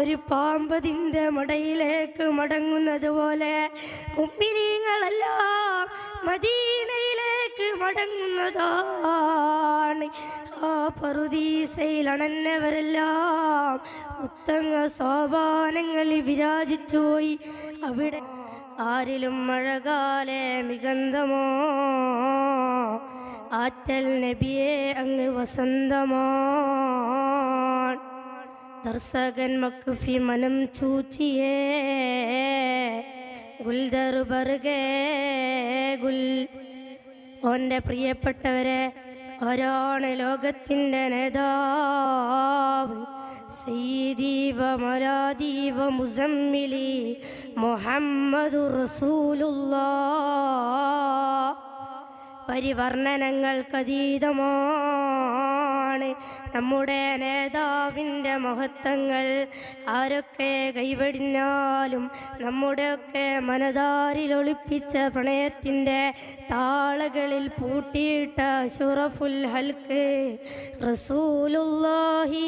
ഒരു പാമ്പതിന്റെ മടയിലേക്ക് മടങ്ങുന്നത് പോലെ മുമ്പിനീങ്ങളെല്ലാം മദീനയിലേക്ക് മടങ്ങുന്നതാണ്. ആ പറുദീസയിൽ അണന്നവരെല്ലാം ഉത്തങ്ങ സോപാനങ്ങളിൽ വിരാജിച്ചുപോയി. അവിടെ ആരിലും മഴകാലെ മികന്തമോ? ആറ്റൽ നബിയെ അങ്ങ് വസന്തമോ ദർശകൻ മക്കുഫി മനം ചൂച്ചിയേ ഗുൽദറു ഗുൽ. ഓന്റെ പ്രിയപ്പെട്ടവരെ ഒരാണ് ലോകത്തിന്റെ നേതാവ്. സീദീവ മരാദീവ മുസമ്മിലി മുഹമ്മദു റസൂലുള്ള. പരിവർണനങ്ങൾക്കതീതമാണ് നമ്മുടെ നേതാവിന്റെ മഹത്വങ്ങൾ ആരൊക്കെ കൈവടിഞ്ഞാലും നമ്മുടെയൊക്കെ മനതാരിൽ ഒളിപ്പിച്ച പ്രണയത്തിന്റെ താളകളിൽ പൂട്ടിയിട്ട ഷുറഫുൽ ഹൽക്ക് റസൂലുള്ളാഹി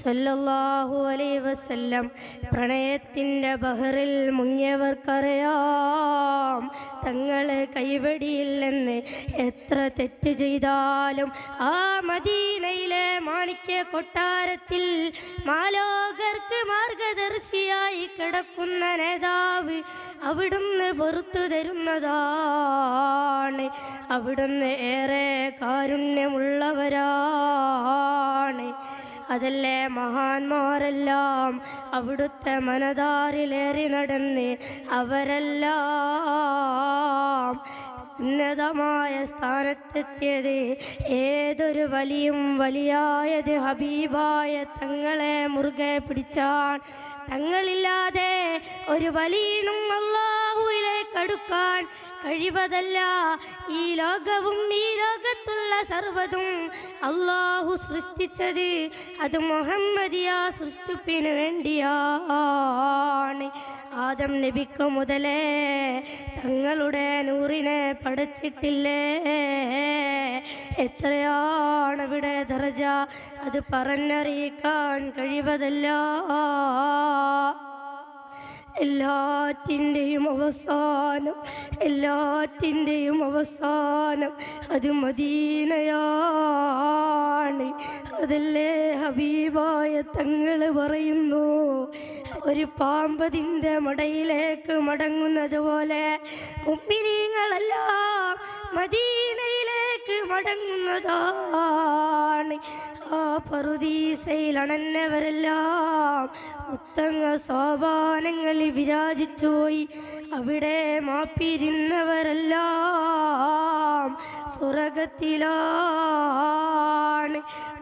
സല്ലല്ലാഹു അലൈ വസല്ലം പ്രണയത്തിന്റെ ബഹറിൽ മുങ്ങിയവർക്കറിയാം. തങ്ങളെ കൈവടിയില്ലെന്ന് എത്ര തെറ്റ് ചെയ്താലും ആ മദീനയിലെ മാണിക്യ കൊട്ടാരത്തിൽ മാലോകർക്ക് മാർഗദർശിയായി കിടക്കുന്ന നേതാവ് അവിടുന്ന് പുറത്തു തരുന്നതാണ്. അവിടുന്ന് ഏറെ കാരുണ്യമുള്ളവരാണ്. അതല്ലേ മഹാന്മാരെല്ലാം അവിടുത്തെ മനതാരിലേറി നടന്ന് അവരെല്ലാം ഉന്നതമായ സ്ഥാനത്തെത്തിയത് ഏതൊരു വലിയും വലിയായത് ഹബീബായ തങ്ങളെ മുറുകെ പിടിച്ചാൻ. തങ്ങളില്ലാതെ ഒരു വലിയനും അള്ളാഹുവിലേക്ക് അടുക്കാൻ കഴിവതല്ല. ഈ ലോകവും ഈ ലോകത്തുള്ള സർവതും അള്ളാഹു സൃഷ്ടിച്ചത് അത് മുഹമ്മദിയ സൃഷ്ടിപ്പിന് വേണ്ടിയാണ്. ആദം നബിക്ക് മുതലേ തങ്ങളുടെ നൂറിനെ പഠിച്ചിട്ടില്ലേ എത്രയാണ് ഇവിടെ ദർജ? അത് പറഞ്ഞറിയിക്കാൻ കഴിവതല്ല. എല്ലാറ്റിന്റെയും അവസാനം എല്ലാറ്റിന്റെയും അവസാനം അത് മദീനയാണ്. അതല്ലേ ഹബീബായ തങ്ങൾ പറയുന്നു? ഒരു പാമ്പതിന്റെ മടയിലേക്ക് മടങ്ങുന്നത് പോലെ മുമ്പിനീങ്ങളെല്ലാം മടങ്ങുന്നതാണ്. ആ പറുദീസയിൽ അണന്നവരെല്ലാം മുത്തങ്ങ സോപാനങ്ങളിൽ വിരാജിച്ചുപോയി. അവിടെ മാപ്പിരുന്നവരെല്ലാം സ്വർഗത്തിലാണ്.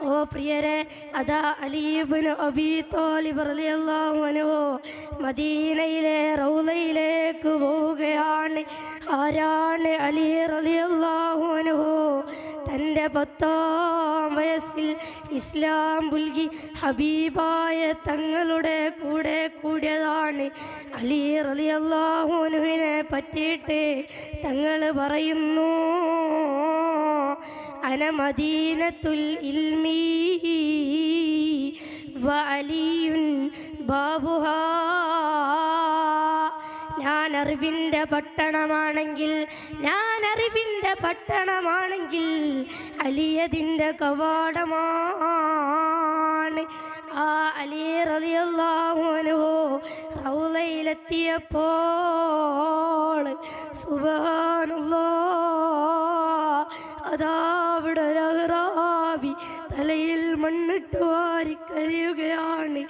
ഓ പ്രിയരെ അതാ അലീബിന് അബി തോലിബ് റളിയല്ലാഹു അൻഹു മദീനയിലെ റൗലയിലേക്ക് പോവുകയാണ്. ആരാണ് അലി തന്റെ പത്താം വയസ്സിൽ ഇസ്ലാം പുൽകി ഹബീബായ തങ്ങളുടെ കൂടെ കൂടിയതാണ്. അലി റലി അള്ളാഹുനുവിനെ പറ്റിയിട്ട് തങ്ങൾ പറയുന്നു അനമദീനത്തുൽ ഇൽമീ വലിയുൻ ബാബുഹാ ഞാൻ അറിവിന്റെ പട്ടണമാണെങ്കിൽ ഞാൻ അറിവിന്റെ പട്ടണമാണെങ്കിൽ അലിയതിന്റെ കവാടമാണ്. ആ അലി റളിയല്ലാഹുഅൻഹു റൗലയിലെത്തിയപ്പോൾ സുബാനുള്ള അതാ അവിടെ ഒരു അഹ്റാബി തലയിൽ മണ്ണിട്ട് വാരി കരയുകയാണ്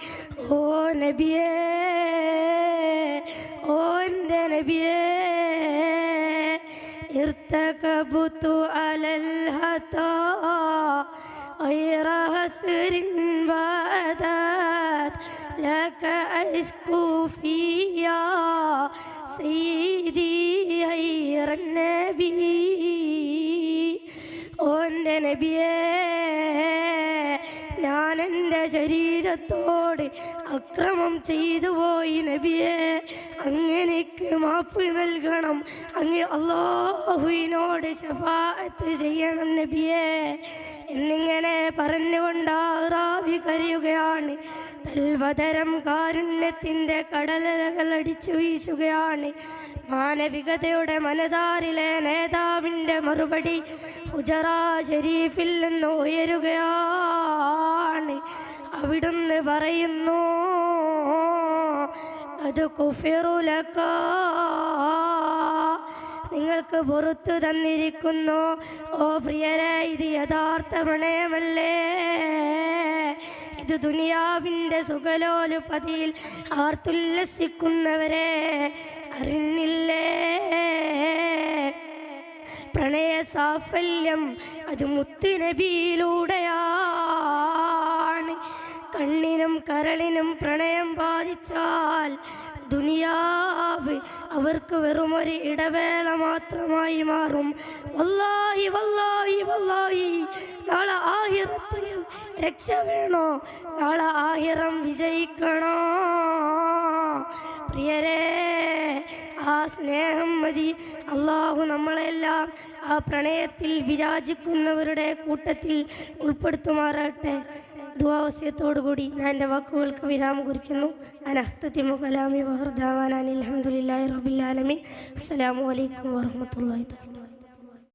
ഓ നബിയേ ഓ എൻ്റെ നബിയേ ارتكبت على الهتا غير هسر وأدات لك أشكو فيا سيدي غير النبي ശരീരത്തോട് അക്രമം ചെയ്തു പോയി നബിയെ. അങ്ങനെക്ക് മാപ്പ് നൽകണം. അങ്ങ് അള്ളാഹുവിനോട് ശഫാത്ത് ചെയ്യണം നബിയെ. എന്നിങ്ങനെ പറഞ്ഞുകൊണ്ട് ആറാവി കരയുകയാണ്. തൽവതരം കാരുണ്യത്തിന്റെ കടലകൾ അടിച്ചു വീശുകയാണ്. മാനവികതയുടെ മനതാരിലെ നേതാവിന്റെ മറുപടി ഹുജറ ഷരീഫിൽ നിന്ന് ഉയരുകയാണ് അവിടുന്ന് പറയുന്നു അത് കുഫിറുലക്ക നിങ്ങൾക്ക് പുറത്തു തന്നിരിക്കുന്നു. ഓ പ്രിയരെ ഇത് യഥാർത്ഥ പ്രണയമല്ലേ? ഇത് ദുനിയാവിന്റെ സുഖലോലുപതിയിൽ ആർത്തുല്ലസിക്കുന്നവരെ അറിഞ്ഞില്ലേ? പ്രണയ സാഫല്യം അത് മുത്തുനബിയിലൂടെയാണ് കണ്ണിനും കരളിനും പ്രണയം ബാധിച്ചാൽ ദുനിയാവ് അവർക്ക് വെറുമൊരു ഇടവേള മാത്രമായി മാറും. വല്ലാഹി വല്ലാഹി വല്ലാഹി. നാളെ ആഹിറത്തിൽ രക്ഷ വേണോ? നാളെ ആഹിറം വിജയിക്കണോ? പ്രിയരേ ആ സ്നേഹം മതി. അള്ളാഹു നമ്മളെല്ലാം ആ പ്രണയത്തിൽ വിരാജിക്കുന്നവരുടെ കൂട്ടത്തിൽ ഉൾപ്പെടുത്തുമാറാട്ടെ ദുവാവസ്യത്തോടുകൂടി ഞാൻ എന്റെ വാക്കുകൾക്ക് വിരാമം കുറിക്കുന്നു. അനഹ്തത്തിമു കലാമി വഹർദാവാൻ അലഹമുല്ലാ റബിൻ അസ്സലാമു അലൈക്കും വാഹമത്തല്ലാ